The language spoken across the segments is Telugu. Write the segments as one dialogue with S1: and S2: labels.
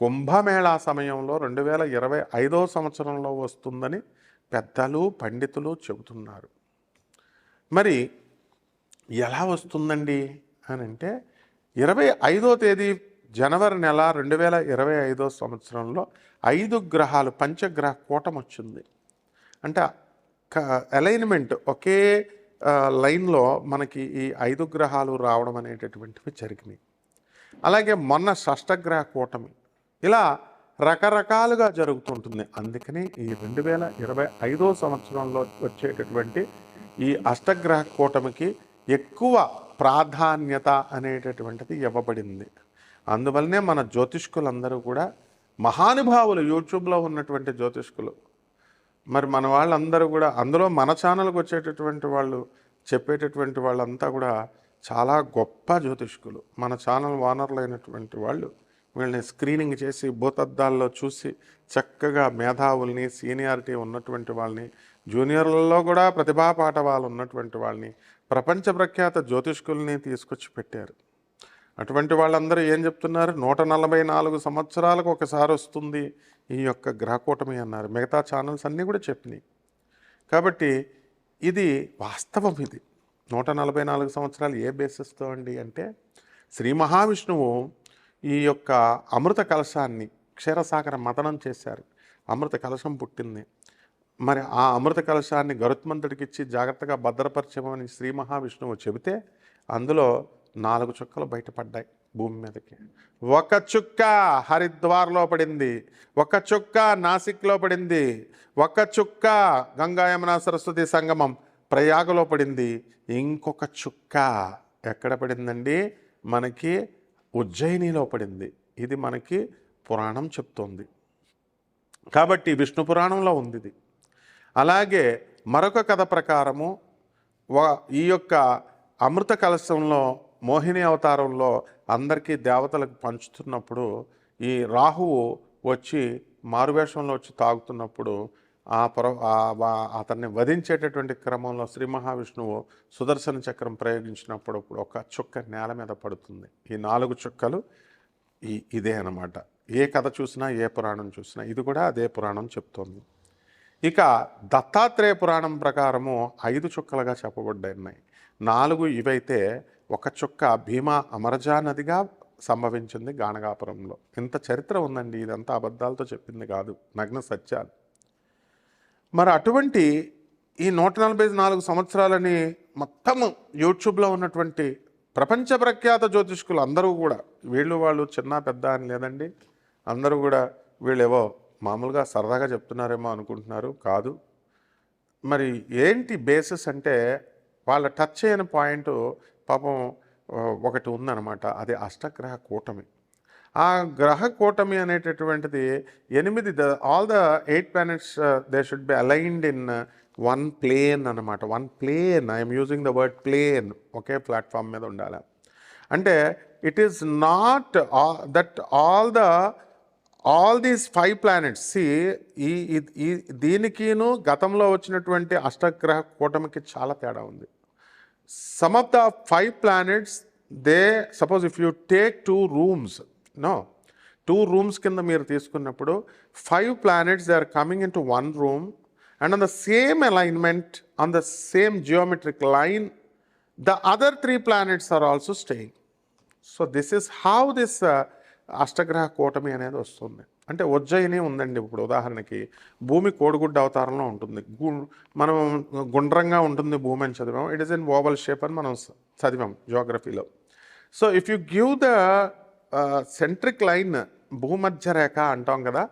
S1: కుంభమేళా సమయంలో రెండు వేల ఇరవై ఐదో సంవత్సరంలో వస్తుందని పెద్దలు పండితులు చెబుతున్నారు. మరి ఎలా వస్తుందండి అని అంటే ఇరవై ఐదో తేదీ జనవరి నెల రెండు వేల ఇరవై ఐదో సంవత్సరంలో ఐదు గ్రహాలు పంచగ్రహ కూటం వచ్చింది. అంటే అలైన్మెంట్ ఒకే లైన్లో మనకి ఈ ఐదు గ్రహాలు రావడం అనేటటువంటివి జరిగినాయి. అలాగే మొన్న షష్టగ్రహ కూటమి ఇలా రకరకాలుగా జరుగుతుంటుంది. అందుకని ఈ రెండు వేల ఇరవై ఐదో సంవత్సరంలో వచ్చేటటువంటి ఈ అష్టగ్రహ కూటమికి ఎక్కువ ప్రాధాన్యత అనేటటువంటిది ఇవ్వబడింది. అందువల్లనే మన జ్యోతిష్కులందరూ కూడా మహానుభావులు యూట్యూబ్లో ఉన్నటువంటి జ్యోతిష్కులు. మరి మన వాళ్ళందరూ కూడా అందులో మన ఛానల్కి వచ్చేటటువంటి వాళ్ళు చెప్పేటటువంటి వాళ్ళంతా కూడా చాలా గొప్ప జ్యోతిష్కులు. మన ఛానల్ ఓనర్లు అయినటువంటి వాళ్ళు. వీళ్ళని స్క్రీనింగ్ చేసి భూతద్దాల్లో చూసి చక్కగా మేధావుల్ని సీనియారిటీ ఉన్నటువంటి వాళ్ళని జూనియర్లలో కూడా ప్రతిభా పాఠవాలు ఉన్నటువంటి వాళ్ళని ప్రపంచ ప్రఖ్యాత జ్యోతిష్కుల్ని తీసుకొచ్చి పెట్టారు. అటువంటి వాళ్ళందరూ ఏం చెప్తున్నారు? నూట నలభై నాలుగు సంవత్సరాలకు ఒకసారి వస్తుంది ఈ యొక్క గ్రహకూటమి అన్నారు. మిగతా ఛానల్స్ అన్నీ కూడా చెప్పినాయి. కాబట్టి ఇది వాస్తవం ఇది. నూట నలభై నాలుగు సంవత్సరాలు ఏ బేసిస్తో అండి అంటే శ్రీ మహావిష్ణువు ఈ యొక్క అమృత కలశాన్ని క్షీరసాగర మతనం చేశారు. అమృత కలశం పుట్టింది. మరి ఆ అమృత కలశాన్ని గరుత్మంతుడికి ఇచ్చి జాగ్రత్తగా భద్రపరచమని శ్రీ మహావిష్ణువు చెబితే అందులో నాలుగు చుక్కలు బయటపడ్డాయి భూమి మీదకి. ఒక చుక్క హరిద్వార్లో పడింది. ఒక చుక్క నాసిక్లో పడింది. ఒక చుక్క గంగాయమున సరస్వతి సంగమం ప్రయాగలో పడింది. ఇంకొక చుక్క ఎక్కడ పడిందండి? మనకి ఉజ్జయినిలో పడింది. ఇది మనకి పురాణం చెప్తోంది. కాబట్టి విష్ణు పురాణంలో ఉంది ఇది అలాగే మరొక కథ ప్రకారము ఈ యొక్క అమృత కలశంలో మోహిని అవతారంలో అందరికీ దేవతలకు పంచుతున్నప్పుడు ఈ రాహువు వచ్చి మారువేషంలో వచ్చి తాగుతున్నప్పుడు ఆ పొర అతన్ని వధించేటటువంటి క్రమంలో శ్రీ మహావిష్ణువు సుదర్శన చక్రం ప్రయోగించినప్పుడు ఒక చుక్క నేల మీద పడుతుంది. ఈ నాలుగు చుక్కలు ఈ ఇదే అన్నమాట. ఏ కథ చూసినా ఏ పురాణం చూసినా ఇది కూడా అదే పురాణం చెప్తోంది. ఇక దత్తాత్రేయ పురాణం ప్రకారము ఐదు చుక్కలుగా చెప్పబడ్డాయి ఉన్నాయి నాలుగు ఇవైతే ఒక చుక్క భీమా అమరజా నదిగా సంభవించింది గానగాపురంలో. ఇంత చరిత్ర ఉందండి ఇదంతా అబద్ధాలతో చెప్పింది కాదు. నగ్న సత్యాలు. మరి అటువంటి ఈ నూట నలభై నాలుగు సంవత్సరాలని మొత్తం యూట్యూబ్లో ఉన్నటువంటి ప్రపంచ ప్రఖ్యాత జ్యోతిష్కులు అందరూ కూడా వీళ్ళు వాళ్ళు చిన్న పెద్ద అని లేదండి అందరూ కూడా వీళ్ళేవో మామూలుగా సరదాగా చెప్తున్నారేమో అనుకుంటున్నారు కాదు. మరి ఏంటి బేసిస్ అంటే వాళ్ళ టచ్ చేయని పాయింట్ పాపం ఒకటి ఉందన్నమాట అది అష్టగ్రహ కూటమి. ఆ గ్రహ కూటమి అనేటటువంటిది ఎనిమిది the all the eight planets they should be aligned in one plane అనమాట one plane I'm using the word plane okay platform మీద ఉండాలి. అంటే it is not that all the all these five planets C ఈ ఈ- ఈ దీనికిను గతంలో వచ్చినటువంటి అష్టగ్రహ కూటమికి చాలా తేడా ఉంది. Some of the five planets they suppose if you take two rooms no two rooms కింద మీరు తీసుకున్నప్పుడు five planets they are coming into one room and on the same alignment on the same geometric line the other three planets are also staying so this is how this అష్టగ్రహ కూటమి అనేది వస్తుంది. అంటే ఉజ్జయిని ఉందండి ఇప్పుడు ఉదాహరణకి. భూమి కోడిగుడ్డ అవతారంలో ఉంటుంది. గు- మనం గుండ్రంగా ఉంటుంది భూమి అని చదివాం. It is in oval shape అని మనం చదివాం జియోగ్రఫీలో so if you give the centric line భూమధ్య రేఖ అంటాం కదా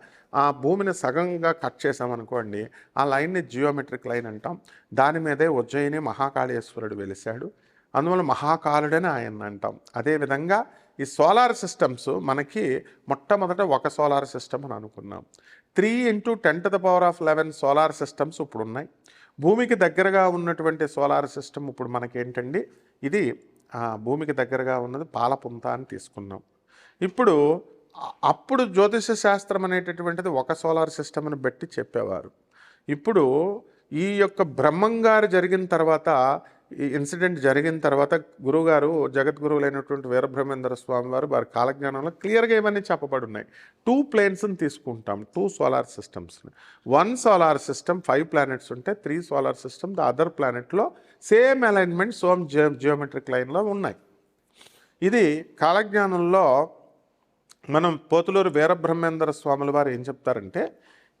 S1: ఆ భూమిని సగంగా కట్ చేసామనుకోండి ఆ లైన్ని జియోమెట్రిక్ లైన్ అంటాం. దాని మీదే ఉజ్జయిని మహాకాళేశ్వరుడు వెలిశాడు. అందువల్ల మహాకాలుడని ఆయన అంటాం. అదేవిధంగా ఈ సోలార్ సిస్టమ్స్ మనకి మొట్టమొదట ఒక సోలార్ సిస్టమ్ అని అనుకున్నాం. Three into ten to the power of eleven solar systems ఇప్పుడు ఉన్నాయి భూమికి దగ్గరగా ఉన్నటువంటి సోలార్ సిస్టమ్ ఇప్పుడు మనకేంటండి? ఇది భూమికి దగ్గరగా ఉన్నది పాలపుంత అని తీసుకున్నాం. ఇప్పుడు అప్పుడు జ్యోతిష శాస్త్రం అనేటటువంటిది ఒక సోలార్ సిస్టమ్ని బట్టి చెప్పేవారు. ఇప్పుడు ఈ యొక్క బ్రహ్మంగారు జరిగిన తర్వాత ఈ ఇన్సిడెంట్ జరిగిన తర్వాత గురువుగారు జగద్గురువులైనటువంటి వీరబ్రహ్మేంద్ర స్వామి వారు వారి కాలజ్ఞానంలో క్లియర్గా ఇవన్నీ చెప్పబడి ఉన్నాయి టూ ప్లేన్స్ని తీసుకుంటాం two solar సిస్టమ్స్ని one solar system five planets ఉంటే three solar system the other ప్లానెట్లో same alignment some geo geometric లైన్లో ఉన్నాయి. ఇది కాలజ్ఞానంలో మనం పోతులూరు వీరబ్రహ్మేంద్ర స్వాముల వారు ఏం చెప్తారంటే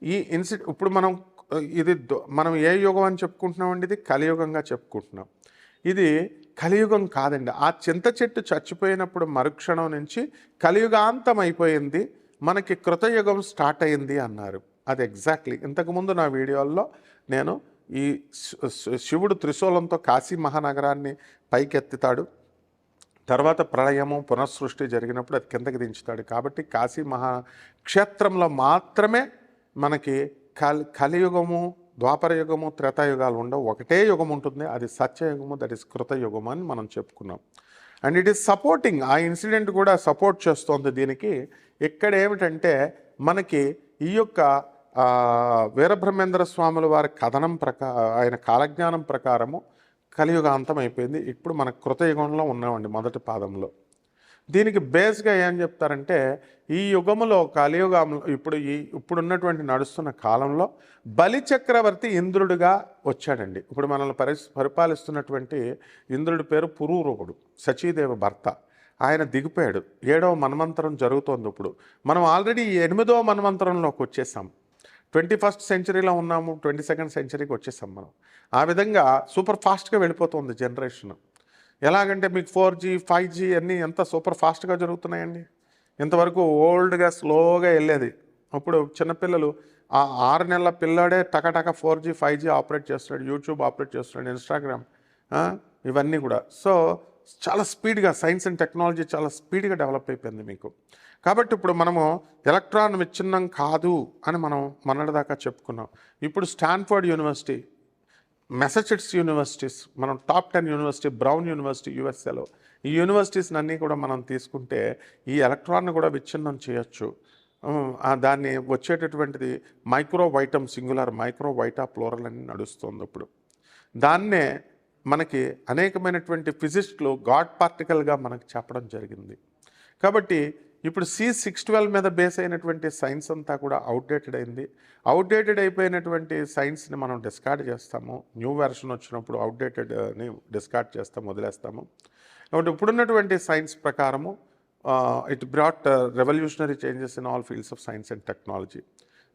S1: ఈ ఇన్సి ఇప్పుడు మనం ఇది దొ- మనం ఏ యుగం అని చెప్పుకుంటున్నామండి? ఇది కలియుగంగా చెప్పుకుంటున్నాం. ఇది కలియుగం కాదండి. ఆ చింత చెట్టు చచ్చిపోయినప్పుడు మరుక్షణం నుంచి కలియుగాంతం అయిపోయింది మనకి కృతయుగం స్టార్ట్ అయింది అన్నారు. అది ఎగ్జాక్ట్లీ. ఇంతకుముందు నా వీడియోల్లో నేను ఈ శివుడు త్రిశూలంతో కాశీ మహానగరాన్ని పైకెత్తుతాడు. తర్వాత ప్రళయము పునఃసృష్టి జరిగినప్పుడు అది కిందకి దించుతాడు. కాబట్టి కాశీ మహా క్షేత్రంలో మాత్రమే మనకి కల్ కలియుగము ద్వాపరయుగము త్రేతాయుగాలు ఉండవు. ఒకటే యుగం ఉంటుంది. అది సత్యయుగము దట్ ఇస్ కృతయుగము అని మనం చెప్పుకున్నాం. And it is supporting. ఆ ఇన్సిడెంట్ కూడా సపోర్ట్ చేస్తోంది దీనికి. ఇక్కడ ఏమిటంటే మనకి ఈ యొక్క వీరబ్రహ్మేంద్ర స్వాముల వారి కథనం ప్రకా ఆయన కాలజ్ఞానం ప్రకారము కలియుగాంతం అయిపోయింది ఇప్పుడు మన కృతయుగంలో ఉన్నామండి మొదటి పాదంలో. దీనికి బేస్గా ఏం చెప్తారంటే ఈ యుగములో కలియుగంలో ఇప్పుడు ఈ ఇప్పుడున్నటువంటి నడుస్తున్న కాలంలో బలిచక్రవర్తి ఇంద్రుడిగా వచ్చాడండి. ఇప్పుడు మనల్ని పరి పరిపాలిస్తున్నటువంటి ఇంద్రుడి పేరు పురూరవుడు సచీదేవ భర్త. ఆయన దిగిపోయాడు. ఏడవ మన్వంతరం జరుగుతోంది ఇప్పుడు. మనం ఆల్రెడీ ఎనిమిదవ మన్వంతరంలోకి వచ్చేసాం. ట్వంటీ ఫస్ట్ సెంచరీలో ఉన్నాము ట్వంటీ సెకండ్ సెంచరీకి వచ్చేసాం మనం. ఆ విధంగా సూపర్ ఫాస్ట్గా వెళ్ళిపోతుంది జనరేషన్. ఎలాగంటే మీకు ఫోర్ జీ ఫైవ్ జీ అన్నీ ఎంత సూపర్ ఫాస్ట్గా జరుగుతున్నాయండి? ఇంతవరకు ఓల్డ్గా స్లోగా వెళ్ళేది. ఇప్పుడు చిన్నపిల్లలు ఆ ఆరు నెలల పిల్లాడే టకటక four G five G operate చేస్తున్నాడు యూట్యూబ్ ఆపరేట్ చేస్తున్నాడు ఇన్స్టాగ్రామ్ ఇవన్నీ కూడా. సో చాలా స్పీడ్గా సైన్స్ అండ్ టెక్నాలజీ చాలా స్పీడ్గా డెవలప్ అయిపోయింది మీకు. కాబట్టి ఇప్పుడు మనము ఎలక్ట్రాన్ విచ్ఛిన్నం కాదు అని మనం మొన్నటిదాకా చెప్పుకున్నాం. ఇప్పుడు స్టాన్ఫర్డ్ యూనివర్సిటీ మెసచెట్స్ యూనివర్సిటీస్ మనం top ten university Brown university యూఎస్ఏలో ఈ యూనివర్సిటీస్ అన్నీ కూడా మనం తీసుకుంటే ఈ ఎలక్ట్రాన్ కూడా విచ్ఛిన్నం చేయొచ్చు. దాన్ని వచ్చేటటువంటిది micro vitum singular micro vita plural అని నడుస్తుంది ఇప్పుడు. దాన్నే మనకి అనేకమైనటువంటి ఫిజిస్ట్లు గాడ్ పార్టికల్గా మనకు చెప్పడం జరిగింది. కాబట్టి ఇప్పుడు సి సిక్స్ ట్వెల్వ్ మీద బేస్ అయినటువంటి సైన్స్ అంతా కూడా అవుట్డేటెడ్ అయింది. అవుట్డేటెడ్ అయిపోయినటువంటి సైన్స్ని మనం డిస్కార్డ్ చేస్తాము. న్యూ వెర్షన్ వచ్చినప్పుడు అవుట్డేటెడ్ని uh, డిస్కార్డ్ చేస్తాము వదిలేస్తాము. కాబట్టి ఇప్పుడున్నటువంటి సైన్స్ ప్రకారము it brought revolutionary changes in all fields of science and technology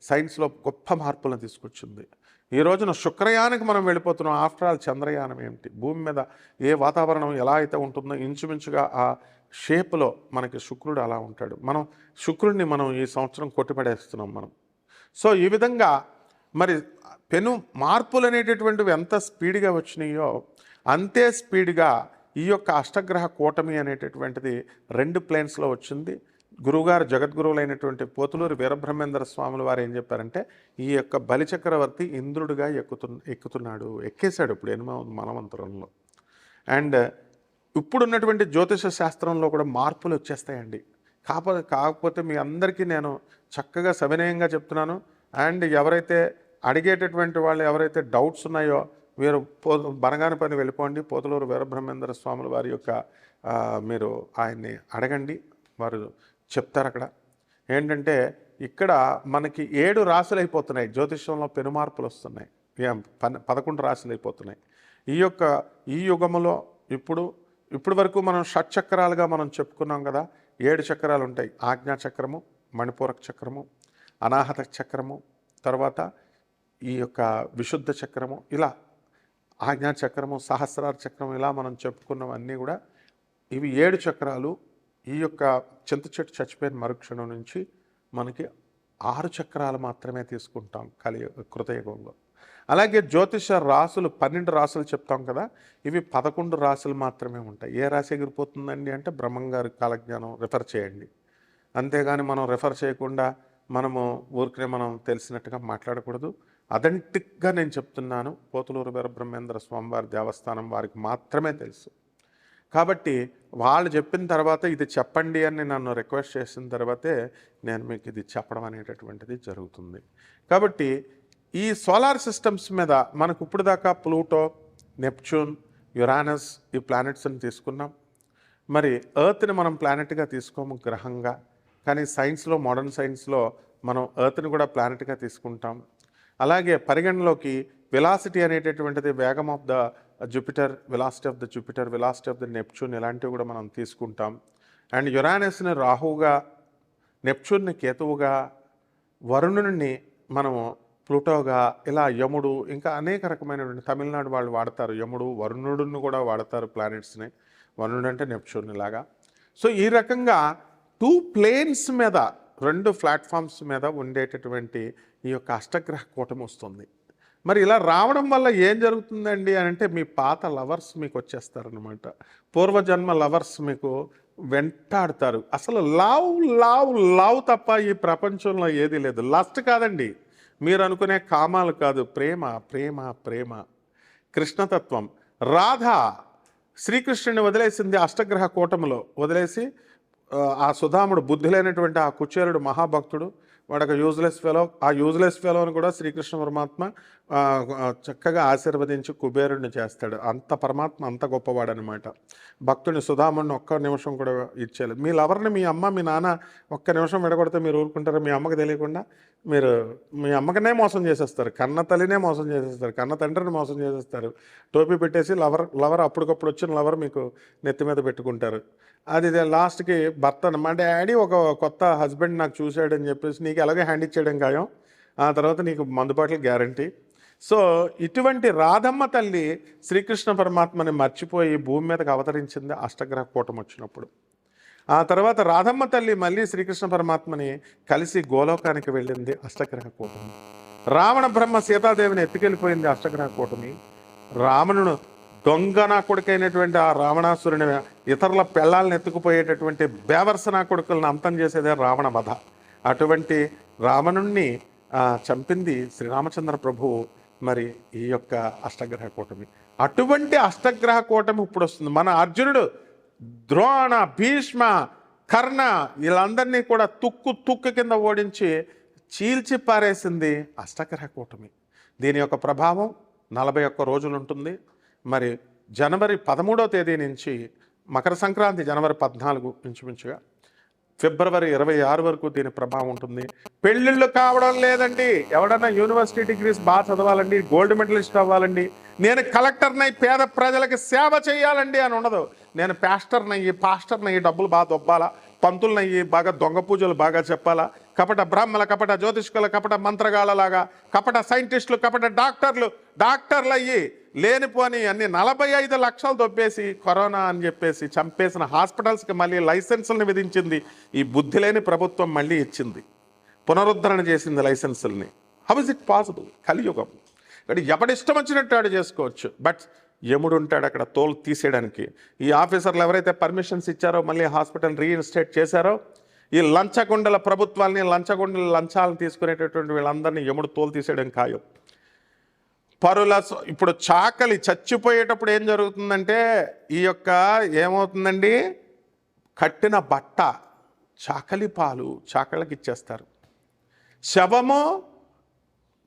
S1: సైన్స్లో గొప్ప మార్పులను తీసుకొచ్చింది. ఈ రోజున శుక్రయానికి మనం వెళ్ళిపోతున్నాం. ఆఫ్టర్ ఆల్ చంద్రయానం ఏమిటి? భూమి మీద ఏ వాతావరణం ఎలా అయితే ఉంటుందో ఇంచుమించుగా ఆ షేప్లో మనకి శుక్రుడు అలా ఉంటాడు. మనం శుక్రుడిని మనం ఈ సంవత్సరం కొట్టిపడేస్తున్నాం మనం. సో ఈ విధంగా మరి పెను మార్పులు అనేటటువంటివి ఎంత స్పీడ్గా వచ్చినాయో అంతే స్పీడ్గా ఈ యొక్క అష్టగ్రహ కూటమి అనేటటువంటిది రెండు ప్లేన్స్లో వచ్చింది. గురువుగారు జగద్గురువులైనటువంటి పోతులూరు వీరబ్రహ్మేంద్ర స్వాముల వారు ఏం చెప్పారంటే ఈ యొక్క బలిచక్రవర్తి ఇంద్రుడిగా ఎక్కుతు ఎక్కుతున్నాడు. ఎక్కేశాడు ఇప్పుడు ఎనిమిది మనమంతరంలో అండ్ ఇప్పుడున్నటువంటి జ్యోతిష శాస్త్రంలో కూడా మార్పులు వచ్చేస్తాయండి. కాకపోతే కాకపోతే మీ అందరికీ నేను చక్కగా సవినయంగా చెప్తున్నాను. అండ్ ఎవరైతే అడిగేటటువంటి వాళ్ళు ఎవరైతే డౌట్స్ ఉన్నాయో మీరు పో బనగాని పని వెళ్ళిపోండి. పోతలూరు వీరబ్రహ్మేంద్ర స్వాముల వారి యొక్క మీరు ఆయన్ని అడగండి. వారు చెప్తారు అక్కడ. ఏంటంటే ఇక్కడ మనకి ఏడు రాసులు అయిపోతున్నాయి. జ్యోతిష్యంలో పెనుమార్పులు వస్తున్నాయి. ఏం పదకొండు రాశులు అయిపోతున్నాయి. ఈ యొక్క ఈ యుగములో ఇప్పుడు ఇప్పుడు వరకు మనం షట్చక్రాలుగా మనం చెప్పుకున్నాం కదా ఏడు చక్రాలు ఉంటాయి. ఆజ్ఞా చక్రము మణిపూరక చక్రము అనాహత చక్రము తర్వాత ఈ యొక్క విశుద్ధ చక్రము ఇలా ఆజ్ఞా చక్రము సహస్రార చక్రం ఇలా మనం చెప్పుకున్నవన్నీ కూడా ఇవి ఏడు చక్రాలు. ఈ యొక్క చింత చెట్టు చచ్చిపోయిన మరుక్షణం నుంచి మనకి ఆరు చక్రాలు మాత్రమే తీసుకుంటాం కలి కృతయుగంలో. అలాగే జ్యోతిష రాసులు పన్నెండు రాసులు చెప్తాం కదా ఇవి పదకొండు రాసులు మాత్రమే ఉంటాయి. ఏ రాశి ఎగిరిపోతుందండి అంటే బ్రహ్మంగారి కాలజ్ఞానం రిఫర్ చేయండి. అంతేగాని మనం రిఫర్ చేయకుండా మనము ఊరికనే మనం తెలిసినట్టుగా మాట్లాడకూడదు. అథెంటిక్గా నేను చెప్తున్నాను పోతులూరు వీరబ్రహ్మేంద్ర స్వామివారి దేవస్థానం వారికి మాత్రమే తెలుసు. కాబట్టి వాళ్ళు చెప్పిన తర్వాత ఇది చెప్పండి అని నన్ను రిక్వెస్ట్ చేసిన తర్వాతే నేను మీకు ఇది చెప్పడం అనేటటువంటిది జరుగుతుంది. కాబట్టి ఈ సోలార్ సిస్టమ్స్ మీద మనకు ఇప్పుడు దాకా ప్లూటో నెప్చ్యూన్ యురానస్ ఈ ప్లానెట్స్ని తీసుకున్నాం. మరి ఎర్త్ని మనం ప్లానెట్గా తీసుకోము గ్రహంగా కానీ సైన్స్లో మోడర్న్ సైన్స్లో మనం ఎర్త్ని కూడా ప్లానెట్గా తీసుకుంటాం. అలాగే పరిగణలోకి వెలాసిటీ అనేటటువంటిది వేగం of the Jupiter velocity of the Jupiter velocity of the Neptune ఇలాంటివి కూడా మనం తీసుకుంటాం. అండ్ యురానస్ని రాహువుగా నెప్చ్యూన్ని కేతువుగా వరుణుని మనము ప్లూటోగా ఇలా యముడు ఇంకా అనేక రకమైనటువంటి తమిళనాడు వాళ్ళు వాడతారు. యముడు వరుణుడును కూడా వాడతారు ప్లానెట్స్ని. వరుణుడు అంటే నెప్చ్యూన్ లాగా. సో ఈ రకంగా టూ ప్లేన్స్ మీద రెండు ప్లాట్ఫామ్స్ మీద ఉండేటటువంటి ఈ యొక్క అష్టగ్రహ కూటమి వస్తుంది. మరి ఇలా రావడం వల్ల ఏం జరుగుతుందండి అని అంటే మీ పాత లవర్స్ మీకు వచ్చేస్తారనమాట పూర్వజన్మ లవర్స్ మీకు వెంటాడతారు. అసలు లవ్ లవ్ లవ్ తప్ప ఈ ప్రపంచంలో ఏది లేదు. లస్ట్ కాదండి. మీరు అనుకునే కామాలు కాదు. ప్రేమ ప్రేమ ప్రేమ. కృష్ణతత్వం. రాధ శ్రీకృష్ణుని వదిలేసింది అష్టగ్రహ కూటమిలో. వదిలేసి ఆ, సుధాముడు బుద్ధి లేనటువంటి ఆ కుచేరుడు మహాభక్తుడు. వాడు ఒక యూజ్లెస్ ఫెలో ఆ యూజ్లెస్ ఫెలోని కూడా శ్రీకృష్ణ పరమాత్మ చక్కగా ఆశీర్వదించి కుబేరుణ్ణి చేస్తాడు. అంత పరమాత్మ అంత గొప్పవాడు అనమాట భక్తుని సుధాముడిని ఒక్క నిమిషం కూడా ఇచ్చేయాలి మీ లవర్ని మీ అమ్మ మీ నాన్న ఒక్క నిమిషం విడగొడితే మీరు ఊరుకుంటారు? మీ అమ్మకి తెలియకుండా మీరు మీ అమ్మకనే మోసం చేసేస్తారు. కన్న తల్లినే మోసం చేసేస్తారు. కన్న తండ్రిని మోసం చేసేస్తారు. టోపీ పెట్టేసి లవర్ లవర్ అప్పటికప్పుడు వచ్చిన లవర్ మీకు నెత్తి మీద పెట్టుకుంటారు. అది లాస్ట్కి భర్త మా డాడీ ఒక కొత్త హస్బెండ్ నాకు చూశాడని చెప్పేసి నీకు ఎలాగో హ్యాండ్ ఇచ్చేయడం ఖాయం. ఆ తర్వాత నీకు మందుబాటలు గ్యారంటీ. సో ఇటువంటి రాధమ్మ తల్లి శ్రీకృష్ణ పరమాత్మని మర్చిపోయి భూమి మీదకి అవతరించింది అష్టగ్రహ కూటం వచ్చినప్పుడు. ఆ తర్వాత రాధమ్మ తల్లి మళ్ళీ శ్రీకృష్ణ పరమాత్మని కలిసి గోలోకానికి వెళ్ళింది అష్టగ్రహ కూటమి. రావణ బ్రహ్మ సీతాదేవిని ఎత్తుకెళ్ళిపోయింది అష్టగ్రహ కూటమి. రావణుడు దొంగ కొడుకైనటువంటి ఆ రావణాసురుని ఇతరుల పెళ్ళాలను ఎత్తుకుపోయేటటువంటి బేవర్స నా కొడుకులను అంతం చేసేదే రావణ వధ. అటువంటి రావణుణ్ణి చంపింది శ్రీరామచంద్ర ప్రభువు. మరి ఈ యొక్క అష్టగ్రహ కూటమి. అటువంటి అష్టగ్రహ కూటమి ఇప్పుడు వస్తుంది మన అర్జునుడు ద్రోణ భీష్మ కర్ణ వీళ్ళందరినీ కూడా తుక్కు తుక్కు కింద ఓడించి చీల్చి పారేసింది అష్టగ్రహ కూటమి. దీని యొక్క ప్రభావం నలభై ఒక్క రోజులు ఉంటుంది మరి జనవరి పదమూడో తేదీ నుంచి మకర సంక్రాంతి జనవరి పద్నాలుగు ఇంచుమించుగా ఫిబ్రవరి ఇరవై ఆరు వరకు దీని ప్రభావం ఉంటుంది. పెళ్ళిళ్ళు కావడం లేదండి. ఎవడన్నా యూనివర్సిటీ డిగ్రీస్ బాగా చదవాలండి గోల్డ్ మెడలిస్ట్ అవ్వాలండి నేను కలెక్టర్నై పేద ప్రజలకు సేవ చేయాలండి అని ఉండదు. నేను ప్యాస్టర్నయ్యి పాస్టర్నయ్యి డబ్బులు బాగా దొబ్బాలా పంతులనయ్యి బాగా దొంగ పూజలు బాగా చెప్పాలా కపట బ్రాహ్మల కపట జ్యోతిష్కుల కపట మంత్రగాళ్ళలాగా కపట సైంటిస్టులు కపట డాక్టర్లు డాక్టర్లు అయ్యి లేనిపోని అన్ని నలభై ఐదు లక్షలు దొబ్బేసి కరోనా అని చెప్పేసి చంపేసిన హాస్పిటల్స్కి మళ్ళీ లైసెన్సులను విధించింది. ఈ బుద్ధి లేని ప్రభుత్వం మళ్ళీ ఇచ్చింది. పునరుద్ధరణ చేసింది లైసెన్సుల్ని. హౌ ఇస్ ఇట్ పాసిబుల్ కలియుగం. ఇక్కడ ఎవడిష్టం వచ్చినట్టు ఆడు చేసుకోవచ్చు. బట్ యముడు ఉంటాడు అక్కడ తోలు తీసేయడానికి. ఈ ఆఫీసర్లు ఎవరైతే పర్మిషన్స్ ఇచ్చారో మళ్ళీ హాస్పిటల్ రీఇన్స్టేట్ చేశారో ఈ లంచగొండల ప్రభుత్వాల్ని లంచగొండల లంచాలను తీసుకునేటటువంటి వీళ్ళందరినీ యముడు తోలు తీసేయడం ఖాయం. పరుల ఇప్పుడు చాకలి చచ్చిపోయేటప్పుడు ఏం జరుగుతుందంటే ఈ యొక్క ఏమవుతుందండి? కట్టిన బట్ట చాకలి పాలు చాకలికి ఇచ్చేస్తారు. శవము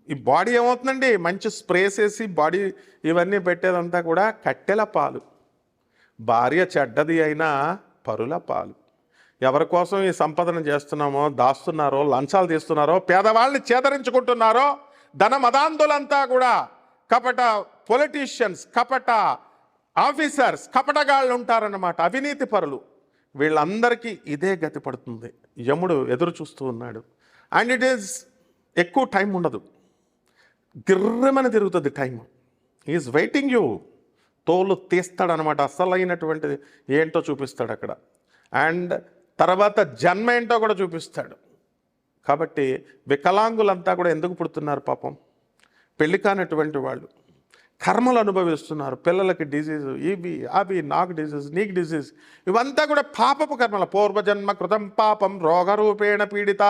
S1: ఈ బాడీ ఏమవుతుందండి? మంచి స్ప్రేస్ వేసి బాడీ ఇవన్నీ పెట్టేదంతా కూడా కట్టెల పాలు. భార్య చెడ్డది అయినా పరుల పాలు. ఎవరి కోసం ఈ సంపదన చేస్తున్నామో దాస్తున్నారో లంచాలు తీస్తున్నారో పేదవాళ్ళని చేదరించుకుంటున్నారో ధన మదాంధులంతా కూడా కపట పొలిటీషియన్స్ కపట ఆఫీసర్స్ కపటగాళ్ళు ఉంటారన్నమాట. అవినీతి పరులు. వీళ్ళందరికీ ఇదే గతి పడుతుంది. యముడు ఎదురు చూస్తూ ఉన్నాడు. అండ్ ఇట్ ఈస్ ఎక్కువ టైం ఉండదు. గిర్రమని తిరుగుతుంది టైం ఈజ్ వెయిటింగ్ యూ తోలు తీస్తాడనమాట అసలైనటువంటిది ఏంటో చూపిస్తాడు అక్కడ. అండ్ తర్వాత జన్మ ఏంటో కూడా చూపిస్తాడు. కాబట్టి వికలాంగులంతా కూడా ఎందుకు పుడుతున్నారు పాపం? పెళ్ళి కానటువంటి వాళ్ళు కర్మలు అనుభవిస్తున్నారు. పిల్లలకి డిజీజ్ ఇవి అవి నాకు డిజీజ్ నీకు డిజీజ్ ఇవంతా కూడా పాపపు కర్మల. పూర్వజన్మ కృతం పాపం రోగరూపేణ పీడిత.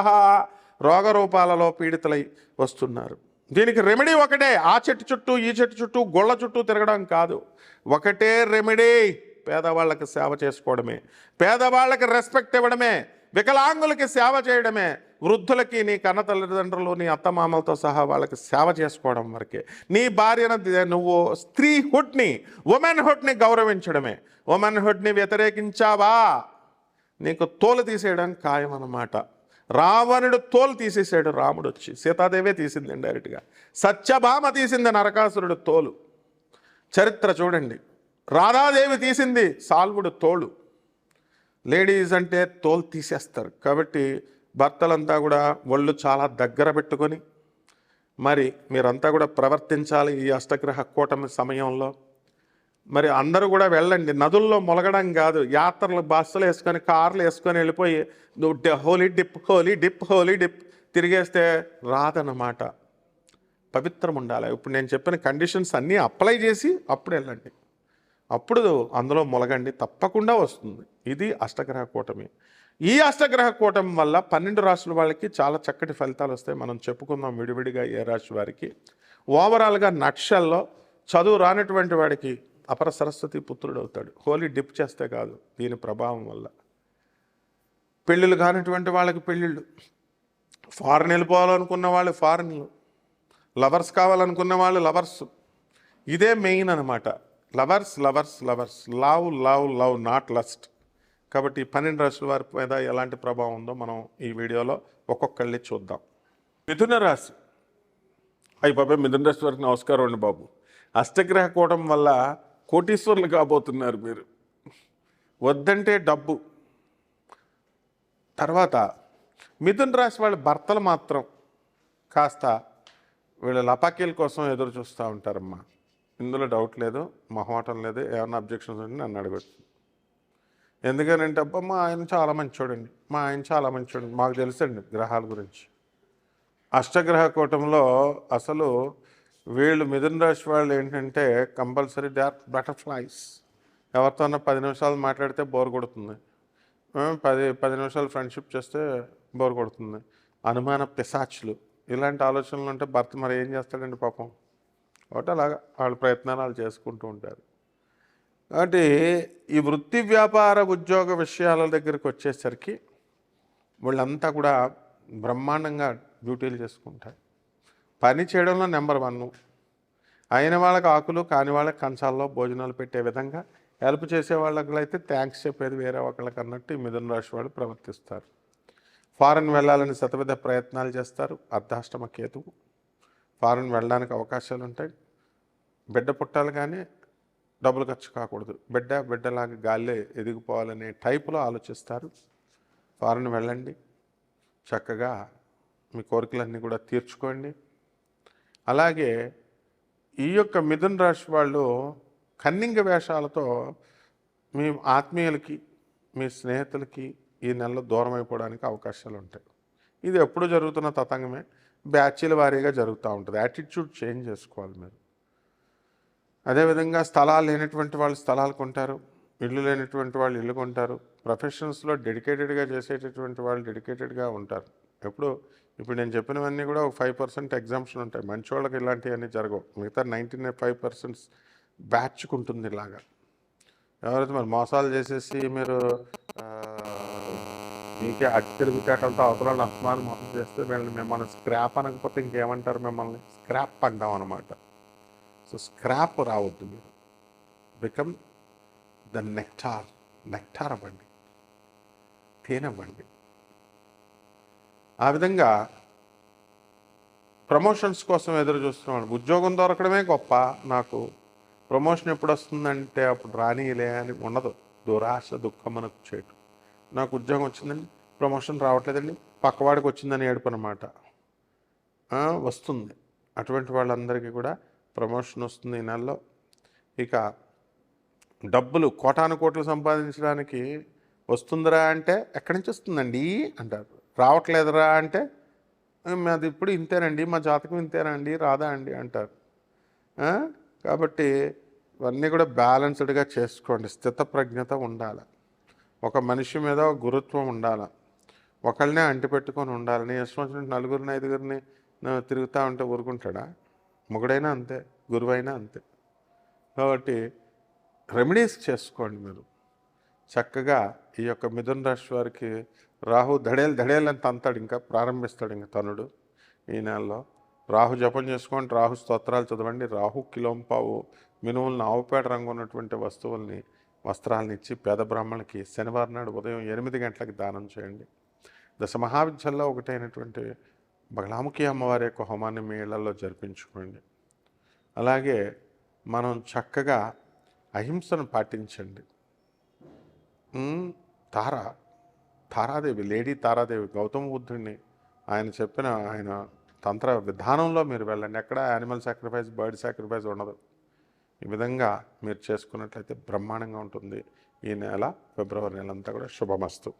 S1: రోగరూపాలలో పీడితులై వస్తున్నారు. దీనికి రెమెడీ ఒకటే. ఆ చెట్టు చుట్టూ ఈ చెట్టు చుట్టూ గొళ్ళ చుట్టూ తిరగడం కాదు. ఒకటే రెమెడీ పేదవాళ్ళకి సేవ చేసుకోవడమే. పేదవాళ్ళకి రెస్పెక్ట్ ఇవ్వడమే. వికలాంగులకి సేవ చేయడమే. వృద్ధులకి నీ కన్న తల్లిదండ్రులు నీ అత్తమామలతో సహా వాళ్ళకి సేవ చేసుకోవడం వరకే. నీ భార్యను నువ్వు స్త్రీహుడ్ని ఉమెన్హుడ్ని గౌరవించడమే. ఉమెన్హుడ్ని వ్యతిరేకించావా? నీకు తోలు తీసేయడం ఖాయం అన్నమాట రావణుడు తోలు తీసేసాడు రాముడు వచ్చి సీతాదేవే తీసింది డైరెక్ట్గా సత్యభామ తీసింది నరకాసురుడు తోలు. చరిత్ర చూడండి. రాధాదేవి తీసింది సాల్వుడు తోలు. లేడీస్ అంటే తోలు తీసేస్తారు. కాబట్టి భర్తలంతా కూడా ఒళ్ళు చాలా దగ్గర పెట్టుకొని మరి మీరంతా కూడా ప్రవర్తించాలి ఈ అష్టగ్రహ కూటమి సమయంలో. మరి అందరూ కూడా వెళ్ళండి. నదుల్లో మొలగడం కాదు. యాత్రలు బస్సులు వేసుకొని కార్లు వేసుకొని వెళ్ళిపోయి నువ్వు holy dip holy dip holy dip తిరిగేస్తే రాదన్నమాట. పవిత్రం ఉండాలి ఇప్పుడు నేను చెప్పిన కండిషన్స్ అన్నీ అప్లై చేసి అప్పుడు వెళ్ళండి. అప్పుడు అందులో మొలగండి. తప్పకుండా వస్తుంది. ఇది అష్టగ్రహ కూటమి. ఈ అష్టగ్రహ కూటమి వల్ల పన్నెండు రాశుల వాళ్ళకి చాలా చక్కటి ఫలితాలు వస్తాయి. మనం చెప్పుకుందాం విడివిడిగా ఏ రాశి వారికి. ఓవరాల్గా నక్షల్లో చదువు రానటువంటి వాడికి అపర సరస్వతి పుత్రుడు అవుతాడు. హోలీ డిప్ చేస్తే కాదు దీని ప్రభావం వల్ల. పెళ్ళిళ్ళు కానటువంటి వాళ్ళకి పెళ్ళిళ్ళు. ఫారెన్ వెళ్ళిపోవాలనుకున్న వాళ్ళు ఫారెన్లు లవర్స్ కావాలనుకున్న వాళ్ళు లవర్స్ ఇదే మెయిన్ అనమాట lovers lovers lovers love love love not lust కాబట్టి పన్నెండు రాశుల వారి మీద ఎలాంటి ప్రభావం ఉందో మనం ఈ వీడియోలో ఒక్కొక్కళ్ళని చూద్దాం. మిథున రాశి. అయ్యి బాబాయ్ మిథున రాశి వారికి నమస్కారం అండి బాబు. అష్టగ్రహ కూటం వల్ల కోటీశ్వరులు కాబోతున్నారు మీరు. వద్దంటే డబ్బు. తర్వాత మిథున రాశి వాళ్ళ భర్తలు మాత్రం కాస్త వీళ్ళ లపాకీల కోసం ఎదురు చూస్తూ ఉంటారమ్మా. ఇందులో డౌట్ లేదు మొహమాటం లేదు ఏమైనా అబ్జెక్షన్స్ ఉంటే నన్ను అడగచ్చు. ఎందుకనంటే అబ్బా మా ఆయన చాలా మంచోడండి. మా ఆయన చాలా మంచోడండి. మాకు తెలుసండి గ్రహాల గురించి. అష్టగ్రహ కూటంలో అసలు వీళ్ళు మిథున రాశి వాళ్ళు ఏంటంటే కంపల్సరీ దే ఆర్ బటర్ఫ్లైస్. ఎవరితోన్నా పది నిమిషాలు మాట్లాడితే బోర్ కొడుతుంది. పది పది నిమిషాలు ఫ్రెండ్షిప్ చేస్తే బోర్ కొడుతుంది. అనుమాన పిశాచులు. ఇలాంటి ఆలోచనలు ఉంటే భర్త మరి ఏం చేస్తాడండి పాపం? ఒకటి అలాగా. వాళ్ళ ప్రయత్నాలు వాళ్ళు చేసుకుంటూ ఉంటారు. కాబట్టి ఈ వృత్తి వ్యాపార ఉద్యోగ విషయాల దగ్గరికి వచ్చేసరికి వాళ్ళంతా కూడా బ్రహ్మాండంగా డ్యూటీలు చేసుకుంటారు. పని చేయడంలో నెంబర్ వన్. అయిన వాళ్ళకి ఆకులు కాని వాళ్ళకి కంచాల్లో భోజనాలు పెట్టే విధంగా హెల్ప్ చేసే వాళ్ళకి అయితే థ్యాంక్స్ చెప్పేది వేరే ఒకళ్ళకి అన్నట్టు ఈ మిథున రాశి వాళ్ళు ప్రవర్తిస్తారు. ఫారెన్ వెళ్ళాలని శతవిధ ప్రయత్నాలు చేస్తారు. అర్ధాష్టమ కేతువు. ఫారెన్ వెళ్ళడానికి అవకాశాలు ఉంటాయి బిడ్డ పుట్టాలి కానీ డబ్బులు ఖర్చు కాకూడదు. బిడ్డ బిడ్డలాగా గాల్లే ఎదిగిపోవాలనే టైపులో ఆలోచిస్తారు. ఫారెన్ వెళ్ళండి. చక్కగా మీ కోరికలన్నీ కూడా తీర్చుకోండి. అలాగే ఈ యొక్క మిథున్ రాశి వాళ్ళు కన్నింగ వేషాలతో మీ ఆత్మీయులకి మీ స్నేహితులకి ఈ నెలలో దూరం అయిపోవడానికి అవకాశాలు ఉంటాయి. ఇది ఎప్పుడు జరుగుతున్న తతంగమే. బ్యాచీల వారీగా జరుగుతూ ఉంటుంది. యాటిట్యూడ్ చేంజ్ చేసుకోవాలి మీరు. అదేవిధంగా స్థలాలు లేనటువంటి వాళ్ళు స్థలాలు కొంటారు ఇల్లు లేనటువంటి వాళ్ళు ఇల్లు కొంటారు. ప్రొఫెషన్స్లో డెడికేటెడ్గా చేసేటటువంటి వాళ్ళు డెడికేటెడ్గా ఉంటారు. ఎప్పుడు ఇప్పుడు నేను చెప్పినవన్నీ కూడా ఒక ఫైవ్ పర్సెంట్ ఎగ్జామ్షన్ ఉంటాయి. మంచి వాళ్ళకి ఇలాంటివన్నీ జరగవు. మిగతా నైంటీ నైన్ ఫైవ్ పర్సెంట్స్ బ్యాచ్కుంటుంది ఇలాగా. ఎవరైతే మరి మోసాలు చేసేసి మీరు మీకే అత్యధికాటలతో అవతల అస్మాన్ మోసం చేస్తే మిమ్మల్ని మిమ్మల్ని స్క్రాప్ అనకపోతే ఇంకేమంటారు మిమ్మల్ని? స్క్రాప్ అంటాం అనమాట సో స్క్రాప్ రావద్దు మీరు బికమ్ ద నెక్టార్ నెక్టార్ అవ్వండి తేనవ్వండి ఆ విధంగా ప్రమోషన్స్ కోసం ఎదురు చూస్తున్నాడు. ఉద్యోగం దొరకడమే గొప్ప. నాకు ప్రమోషన్ ఎప్పుడు వస్తుందంటే అప్పుడు రానిలే అని ఉండదు. దురాశ దుఃఖం మనకు చేయటం నాకు ఉద్యోగం వచ్చిందండి. ప్రమోషన్ రావట్లేదండి. పక్కవాడికి వచ్చిందని ఏడుపు అనమాట వస్తుంది. అటువంటి వాళ్ళందరికీ కూడా ప్రమోషన్ వస్తుంది ఈ నెలలో. ఇక డబ్బులు కోటాను కోట్లు సంపాదించడానికి వస్తుందిరా అంటే ఎక్కడి నుంచి వస్తుందండి? అంటారు. రావట్లేదురా అంటే మాది ఇప్పుడు ఇంతేనండి మా జాతకం ఇంతేనండి రాదా అండి? అంటారు. కాబట్టి ఇవన్నీ కూడా బ్యాలెన్స్డ్గా చేసుకోండి. స్థితప్రజ్ఞత ఉండాలి. ఒక మనిషి మీద ఒక గురుత్వం ఉండాలి. ఒకళ్ళనే అంటిపెట్టుకొని ఉండాలి. నీ ఇష్టం వచ్చినట్టు నలుగురిని ఐదుగురిని తిరుగుతూ ఉంటే ఊరుకుంటాడా? మొగుడైనా అంతే గురువైనా అంతే. కాబట్టి రెమెడీస్ చేసుకోండి మీరు. చక్కగా ఈ యొక్క మిథున రాశి వారికి రాహు దడేలు దడేలు అని తంతాడు ఇంకా ప్రారంభిస్తాడు ఇంకా తనుడు ఈ నెలలో. రాహు జపం చేసుకోండి రాహు స్తోత్రాలు చదవండి రాహు కిలోంపావు మినువులను ఆవుపేట రంగు ఉన్నటువంటి వస్తువుల్ని వస్త్రాలను ఇచ్చి పేద బ్రాహ్మణులకి శనివారం నాడు ఉదయం ఎనిమిది గంటలకు దానం చేయండి. దశ మహావిద్యల్లో ఒకటైనటువంటి బగలాముఖి అమ్మవారి యొక్క హోమాన్ని మీ ఇళ్ళలో జరిపించుకోండి. అలాగే మనం చక్కగా అహింసను పాటించండి. తార తారాదేవి లేడీ తారాదేవి గౌతమ బుద్ధుడిని ఆయన చెప్పిన ఆయన తంత్ర విధానంలో మీరు వెళ్ళండి. ఎక్కడ యానిమల్ సాక్రిఫైస్ బర్డ్ సాక్రిఫైస్ ఉండదు. ఈ విధంగా మీరు చేసుకున్నట్లయితే బ్రహ్మాండంగా ఉంటుంది. ఈ నెల ఫిబ్రవరి నెల అంతా కూడా శుభమస్తు.